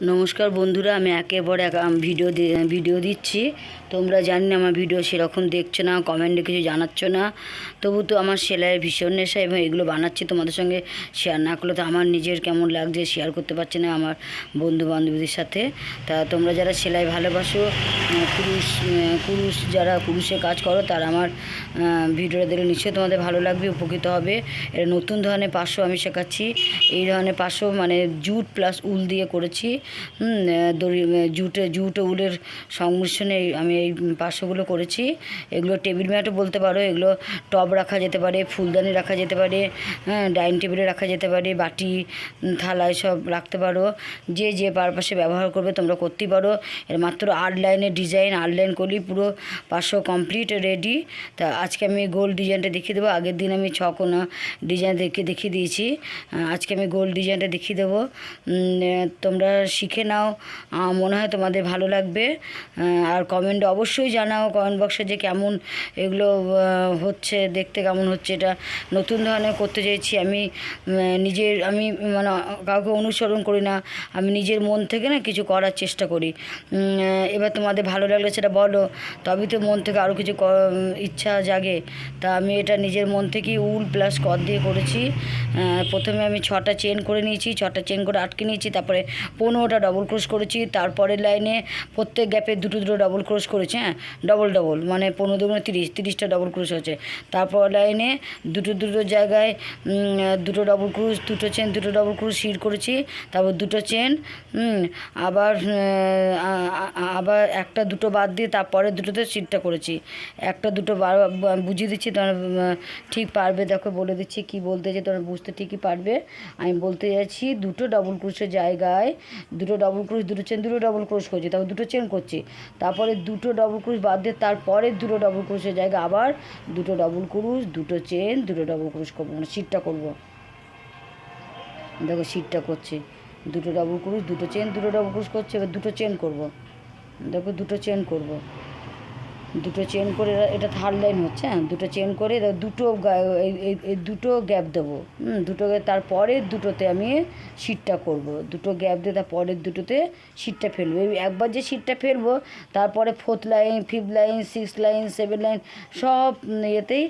নমস্কার বন্ধুরা আমি একেবারে ভিডিও ভিডিও দিচ্ছি। তোমরা জানি না আমার ভিডিও সেরকম দেখছ না কমেন্টে কিছু জানাচ্ছ না। তবু তো আমার সেলাইয়ের ভীষণ নেশা এবং এগুলো বানাচ্ছি তোমাদের সঙ্গে শেয়ার না করলে তো আমার নিজের কেমন লাগছে শেয়ার করতে পারছি না আমার বন্ধু বান্ধবীদের সাথে। তা তোমরা যারা সেলাই ভালোবাসো কুরুশ কুরুশ যারা কুরুশে কাজ করো, তারা আমার ভিডিওটা দেখলে নিশ্চয়ই তোমাদের ভালো লাগবে, উপকৃত হবে। এটা নতুন ধরনের পার্শ্ব আমি শেখাচ্ছি। এই ধরনের পার্শ্ব মানে জুট প্লাস উল দিয়ে করেছি। দড়ি জুটে, জুট উলের সংমিশ্রণে আমি এই পার্শ্বগুলো করেছি। এগুলো টেবিল ম্যাটও বলতে পারো, এগুলো টব রাখা যেতে পারে, ফুলদানি রাখা যেতে পারে হ্যাঁ ডাইনিং টেবিলে রাখা যেতে পারে, বাটি থালায় সব রাখতে পারো। যে যে পারপাসে ব্যবহার করবে তোমরা করতেই পারো। এর মাত্র আট লাইনের ডিজাইন আট লাইন করলেই পুরো পাঁচশো কমপ্লিট রেডি তা আজকে আমি গোল ডিজাইনটা দেখিয়ে দেবো। আগের দিন আমি ছকোনা ডিজাইন দেখে, দেখিয়ে দিয়েছি। আজকে আমি গোল ডিজাইনটা দেখিয়ে দেবো। তোমরা শিখে নাও। মনে হয় তোমাদের ভালো লাগবে। আর কমেন্ট অবশ্যই জানাও কমেন্ট বক্সে যে কেমন এগুলো হচ্ছে, দেখতে কেমন হচ্ছে, এটা নতুন ধরনের করতে চাইছি। আমি নিজের, আমি মানে কাউকে অনুসরণ করি না। আমি নিজের মন থেকে না কিছু করার চেষ্টা করি। এবার তোমাদের ভালো লাগলে সেটা বলো। তবে তো মন থেকে আরও কিছু ইচ্ছা জাগে। তা আমি এটা নিজের মন থেকেই উল প্লাস কদ দিয়ে করেছি। প্রথমে আমি ছটা চেন করে নিয়েছি। ছটা চেন করে আটকে নিয়েছি। তারপরে পনেরোটা ডবল ক্রোশ করেছি। তারপরের লাইনে প্রত্যেক গ্যাপে দুটো দুটো ডবল ক্রোশ করেছি হ্যাঁ ডবল ডবল মানে পনেরো দুগুণে তিরিশ, তিরিশটা ডবল ক্রোশ হয়েছে। তারপর লাইনে দুটো দুটো জায়গায় দুটো ডবল ক্রুশ দুটো চেন দুটো ডবল ক্রুশ শির করেছি। তারপর দুটো চেন আবার আবার একটা দুটো বাদ দিয়ে তারপরে দুটোতে শিরটা করেছি। একটা দুটো বার বুঝিয়ে দিচ্ছি, তোমরা ঠিক পারবে, দেখো, বলে দিচ্ছি কি বলতে যে তোমরা বুঝতে ঠিকই পারবে। আমি বলতে যাচ্ছি দুটো ডবল ক্রুশের জায়গায়, দুটো ডবল ক্রুশ দুটো চেন দুটো ডবল ক্রুশ করছি, তারপর দুটো চেন করছি। তারপরে দুটো ডবল ক্রুশ বাদ দিয়ে তারপরে দুটো ডবল ক্রুশের জায়গায় আবার দুটো ডবল ক্রুশ দুটো চেন দুটো ডবল ক্রুশ করব মানে সিটটা করব। দেখো সিটটা করছে। দুটো ডবল ক্রুশ দুটো চেন দুটো ডবল ক্রুশ করছে, এবার দুটো চেন করব। দেখো দুটো চেন করব। দুটো চেন করে এটা- থার্ড লাইন হচ্ছে হ্যাঁ দুটো চেন করে দুটো দুটো গ্যাপ দেবো, হুম, দুটো তারপরের দুটোতে আমি শিটটা করব, দুটো গ্যাপ দিয়ে তারপরের দুটোতে শিটটা ফেলব একবার যে শিটটা ফেলব, তারপরে fourth line fifth line six line seven line সব ইয়েতেই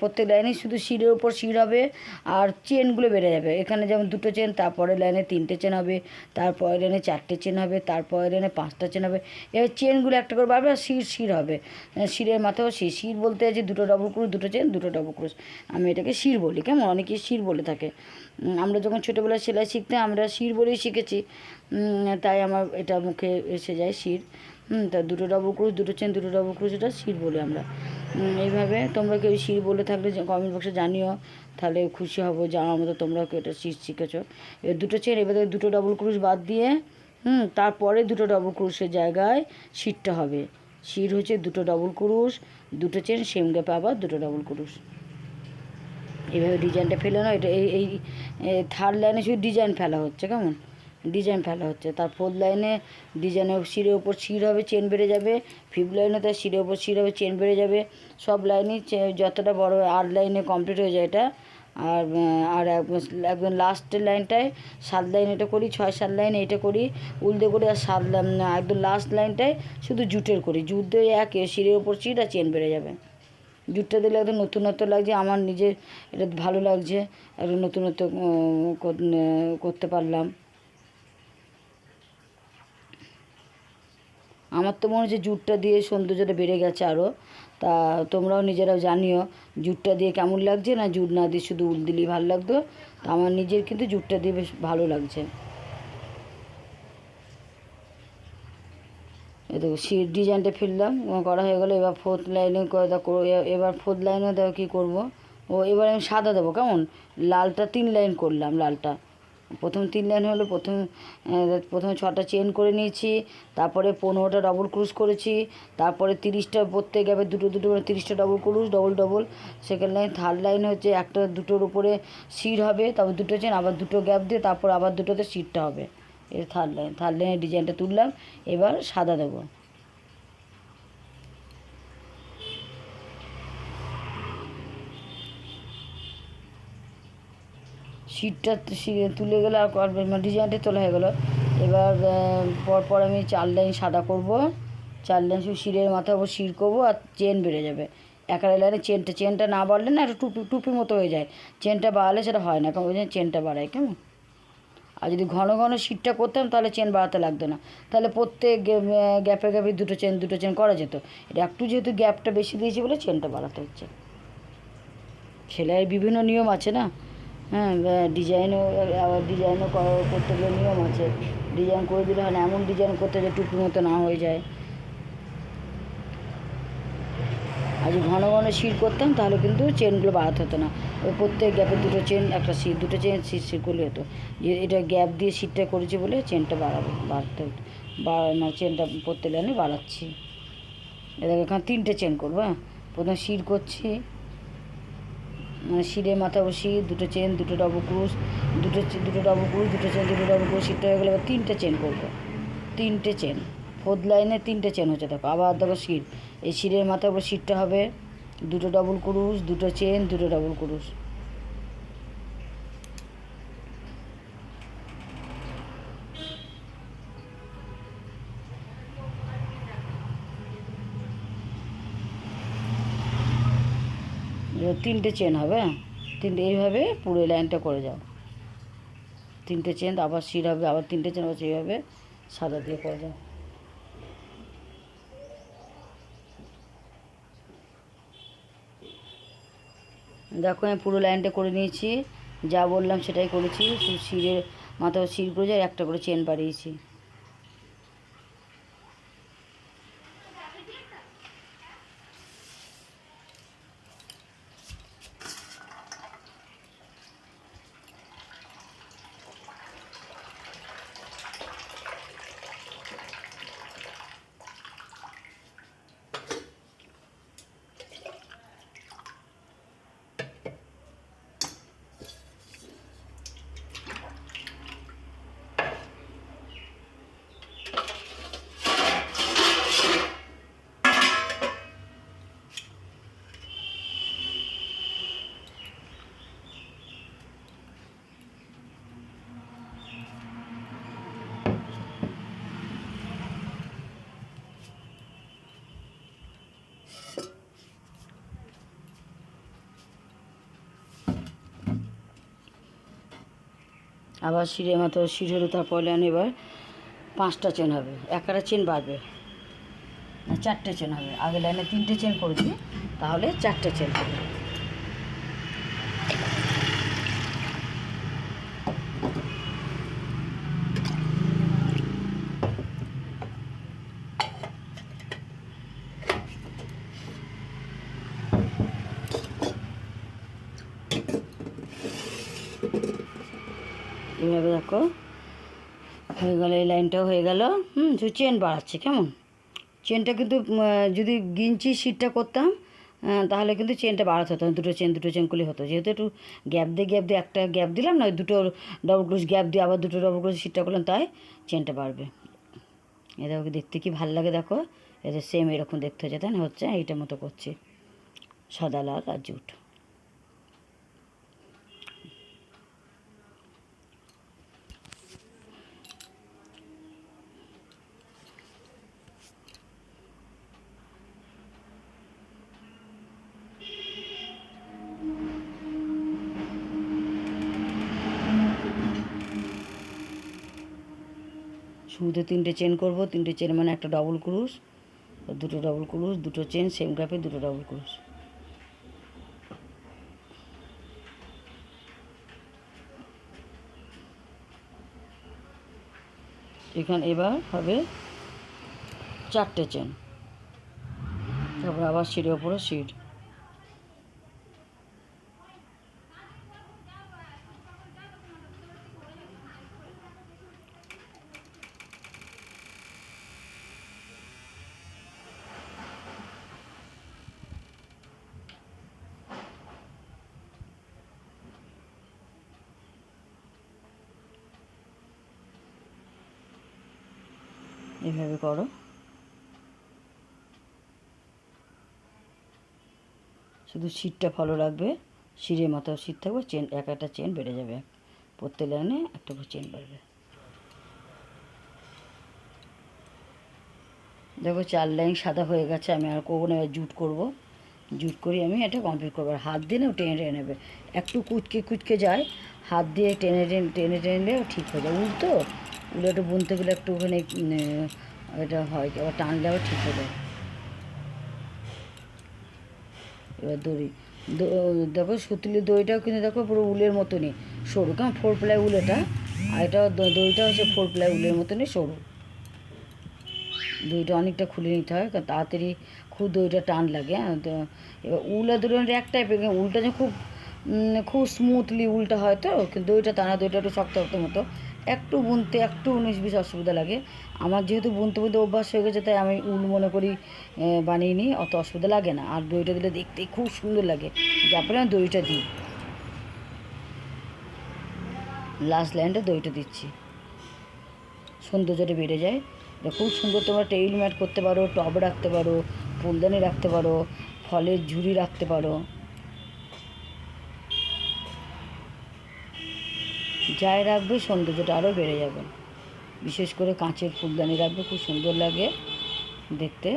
প্রত্যেক লাইনে শুধু শিরের ওপর শির হবে, আর চেনগুলো বেড়ে যাবে, এখানে যেমন দুটো চেন তারপরে লাইনে তিনটে চেন হবে তারপরে লাইনে চারটে চেন হবে তারপরে লাইনে পাঁচটা চেন হবে, এবার চেনগুলো একটা করে বাড়বে আর শির শির হবে। শিরের মাথাও শির শির বলতে আছে দুটো ডবল ক্রুশ দুটো চেন দুটো ডবল ক্রুশ আমি এটাকে শির বলি, কেমন? অনেকে শির বলে থাকে। আমরা যখন ছোটোবেলায় সেলাই শিখতে, আমরা শির বলেই শিখেছি। তাই আমার এটা মুখে এসে যায় শির। হুম তা দুটো ডবল ক্রুশ দুটো চেন দুটো ডবল ক্রুশ এটা শির বলি আমরা। এইভাবে তোমরা কেউ শির বলে থাকলে কমেন্ট বক্সে জানিও। তাহলে খুশি হব জানার মতো তোমরাও কেউ এটা শির শিখেছো। এবার দুটো চেন এবার দুটো ডবল ক্রুশ বাদ দিয়ে হুম তারপরে দুটো ডবল ক্রুশের জায়গায় শিরটা হবে। শির হচ্ছে দুটো ডবল ক্রুশ দুটো চেন সেম গ্যাপে আবার দুটো ডবল ক্রুশ এইভাবে ডিজাইনটা ফেলে না, এটা এই এই থার্ড লাইনে শুধু ডিজাইন ফেলা হচ্ছে, কেমন? ডিজাইন ফেলা হচ্ছে। তার ফোর্থ লাইনে ডিজাইনের শিরের ওপর শির হবে চেন বেড়ে যাবে। ফিফথ লাইনে তার শিরের ওপর শির হবে চেন বেড়ে যাবে। সব লাইনই যতটা বড় আট লাইনে কমপ্লিট হয়ে যায় এটা আর আর এক- একদম লাস্টের লাইনটায় সাত লাইন এটা করি, ছয় সাত লাইন এটা করি, উল্টে করে আর সাত একদম লাস্ট লাইনটায় শুধু জুটের করি। জুট দিয়ে এক সিঁড়ির ওপর সিঁড়ি আর চেন বেড়ে যাবে। জুটটা দিলে একদম নতুনত্ব লাগছে, আমার নিজের এটা ভালো লাগছে একটু নতুনত্ব কর- করতে পারলাম। আমার তো মনে হচ্ছে জুটটা দিয়ে সৌন্দর্যটা বেড়ে গেছে আরও তা তোমরাও নিজেরাও জানিও জুটটা দিয়ে কেমন লাগছে না জুট না দিয়ে শুধু উল দিলেই ভালো লাগতো? তা আমার নিজের কিন্তু জুটটা দিয়ে বেশ ভালো লাগছে। এই দেখো শির ডিজাইনটা ফেললাম করা হয়ে গেলো, এবার ফোর্থ লাইনে এ- এবার ফোর্থ লাইনে দেখো কী করব? ও এবার আমি সাদা দেবো, কেমন? লালটা তিন লাইন করলাম, লালটা। প্রথম তিন লাইন হলো, প্রথম প্রথমে ছটা চেন করে নিয়েছি, তারপরে পনেরোটা ডবল ক্রুজ করেছি, তারপরে তিরিশটা প্রত্যেক গ্যাপে দুটো দুটো করে তিরিশটা double cross double double second line third line হচ্ছে একটা দুটোর উপরে সিট হবে, তারপর দুটো চেন আবার দুটো গ্যাপ দিয়ে তারপর আবার দুটোতে সিটটা হবে। এর থার্ড লাইন থার্ড লাইনের ডিজাইনটা তুললাম, এবার সাদা দেবো। শীটটা তুলে গেলে আর করবে মানে ডিজাইনটা তোলা হয়ে গেলো। এবার পরপর আমি চার লাইন সাদা করব। চার লাইন শুধু শিরের মাথার উপর শির করব আর চেন বেড়ে যাবে। একা লাইনে চেনটা চেনটা না বাড়লে না একটু টুপি টুপি মতো হয়ে যায়। চেনটা বাড়ালে সেটা হয় না। কারণ ওই জন্য চেনটা বাড়ায়, কেমন? আর যদি ঘন ঘন শীটটা করতাম তাহলে চেন বাড়াতে লাগতো না। তাহলে প্রত্যেক গ্যাপে গ্যাপে দুটো চেন দুটো চেন করা যেত। এটা একটু যেহেতু গ্যাপটা বেশি দিয়েছি বলে চেনটা বাড়াতে হচ্ছে। সেলাইয়ের বিভিন্ন নিয়ম আছে না? হ্যাঁ ডিজাইনও আবার ডিজাইনও করতে গেলে নিয়ম আছে। ডিজাইন করে দিলে হয় না, এমন ডিজাইন করতে যে টুপি মতো না হয়ে যায়। আর যদি ঘন ঘন শির করতাম, তাহলে কিন্তু চেনগুলো বাড়াতে হতো না। ওই প্রত্যেক গ্যাপে দুটো চেন একটা শির, দুটো চেন শির শির করলে হতো। যে এটা গ্যাপ দিয়ে শিরটা করেছি বলে চেনটা বাড়াবো, বাড়তে হতো। বা মানে চেনটা প্রত্যেক লাইনে বাড়াচ্ছি। এটা এখানে তিনটে চেন করব হ্যাঁ? প্রথমে শির করছি। মানে শিরের মাথা বসি, দুটো চেন দুটো ডবল ক্রুশ দুটো দুটো ডবল ক্রুশ দুটো চেন দুটো ডবল ক্রুশ সিটটা হয়ে গেলে তিনটে চেন করব। তিনটে চেন ফোর্থ লাইনে তিনটে চেন হচ্ছে, দেখো, আবার দেখো শির এই শিরের মাথার উপর শিরটা হবে, দুটো ডবল ক্রুশ দুটো চেন দুটো ডবল ক্রুশ এবার তিনটে চেন হবে হ্যাঁ? তিনটে, এইভাবে পুরো লাইনটা করে যাও। তিনটে চেন আবার শির হবে, আবার তিনটে চেন আবার এইভাবে সাদা দিয়ে করে যাও। দেখো, আমি পুরো লাইনটা করে নিয়েছি। যা বললাম সেটাই করেছি। শুধু শিরের মাথা শির করে যায় একটা করে চেন বাড়িয়েছি। আবার শিরের মতো শির হলো তারপর লাইন এবার পাঁচটা চেন হবে। একটা চেন বাড়বে চারটে চেন হবে। আগে লাইনে তিনটে চেন করেছি, তাহলে চারটে চেন হবে। এইভাবে দেখো। হয়ে গেল, এই লাইনটাও হয়ে গেল। হুম, শুধু চেন বাড়াচ্ছে, কেমন? চেনটা কিন্তু যদি গিঞ্চি সিটটা করতাম তাহলে কিন্তু চেনটা বাড়াতে হতো দুটো চেন দুটো চেন করলে হতো। যেহেতু একটু গ্যাপ দিয়ে গ্যাপ দিয়ে একটা গ্যাপ দিলাম না দুটো ডবল ক্রুশ গ্যাপ দিয়ে আবার দুটো ডবল ক্রুশ সিটটা করলাম, তাই চেনটা বাড়বে। এটা ওকে দেখতে কি ভালো লাগে দেখো। এদের সেম এরকম দেখতে হচ্ছে, তাই না? হচ্ছে, এইটার মতো করছি। সাদা লাল আর জুট। শুরুতে তিনটে চেন করব, তিনটে চেন মানে একটা ডবল ক্রুশ দুটো ডবল ক্রুশ দুটো চেন সেম গ্রাফে দুটো ডবল ক্রুশ এখানে এবার হবে চারটে চেন তারপর আবার সিটের ওপরে সিট এভাবে করো। শুধু সিটটা ভালো লাগবে সিটের মাথাও সিট থাকবে চেন এক একটা চেন বেড়ে যাবে। প্রত্যেক লাইনে একটা করে চেন বাড়বে। দেখো চার লাইন সাদা হয়ে গেছে, আমি আর করব না জুট করব। জুট করে আমি এটা কমপ্লিট করব। আর হাত দিয়ে না টেনে টেনে নেবে। একটু কুচকে কুচকে যায়, হাত দিয়ে টেনে টেনে টেনে টেনে ঠিক হয়ে যায়। উল তো উলে একটু বুনতে গেলে একটুখানি এটা হয় আবার টানলে আবার ঠিক হয়ে যায়। এবার দড়ি দেখো সুতলি দইটাও কিন্তু দেখো পুরো উলের মতনই সরু, কেমন ফোর প্লাই উল এটা? আর এটা দ- দড়িটা হচ্ছে ফোর প্লাই উলের মতনই সরু। দইটা অনেকটা খুলে নিতে হয়, কারণ তাড়াতাড়ি খুব দইটা টান লাগে হ্যাঁ তো এবার উলা দড়ি এক টাইপের উলটা যে খুব খুব স্মুথলি উলটা হয় তো দইটা টানা দইটা একটু শক্ত শক্ত মতো। একটু বুনতে, একটু উনিশ বিশ অসুবিধা লাগে। আমার যেহেতু বুনতে বুনতে অভ্যাস হয়ে গেছে, তাই আমি উল মনে করি বানিয়ে নিই, অত অসুবিধা লাগে না। আর দইটা দিলে দেখতে খুব সুন্দর লাগে। তারপরে আমি দইটা দিই লাস্ট লাইনটা দইটা দিচ্ছি। সৌন্দর্যটা বেড়ে যায়। এটা খুব সুন্দর তোমরা টেবিল ম্যাট করতে পারো, টব রাখতে পারো, ফুলদানি রাখতে পারো, ফলের ঝুড়ি রাখতে পারো। যাই রাখবে, সৌন্দর্যটা আরও বেড়ে যাবে। বিশেষ করে কাঁচের ফুলদানি রাখবে, খুব সুন্দর লাগে দেখতে।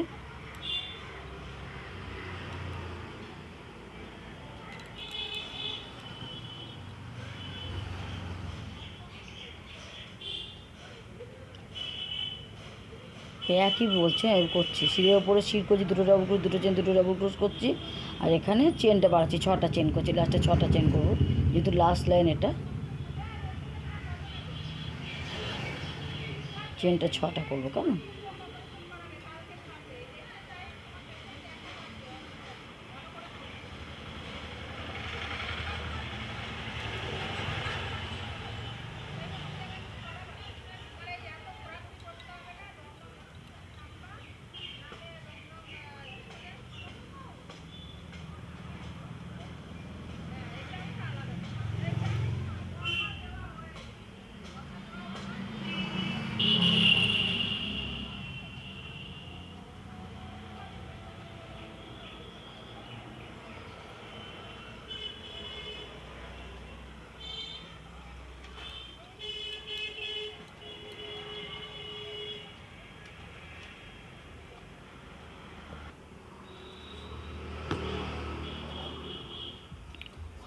একই বলছে আমি করছি। সিঁড়ির ওপরে শির করছি, দুটো ডাবল ক্রোশ দুটো চেন দুটো ডাবল ক্রোশ করছি। আর এখানে চেনটা বাড়াচ্ছি, ছটা চেন করছি লাস্টে ছটা চেন করব। যেহেতু লাস্ট লাইন এটা। চেনটা ছটা করব কেমন?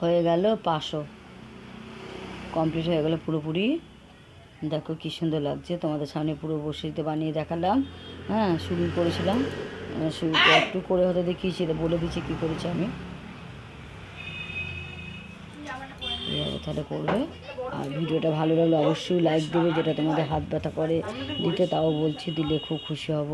হয়ে গেল পাঁচশো। কমপ্লিট হয়ে গেল পুরোপুরি। দেখো কী সুন্দর লাগছে। তোমাদের সামনে পুরো বসিতে বানিয়ে দেখালাম। হ্যাঁ শুরু করেছিলাম। আহ, শুরুটা একটু করে হয়তো দেখিয়েছি বলে দিচ্ছি কী করেছি আমি। তাহলে করবে। আর ভিডিওটা ভালো লাগলে অবশ্যই লাইক দেবে যেটা তোমাদের হাত ব্যথা করে। দিতে তাও বলছি দিলে খুব খুশি হব।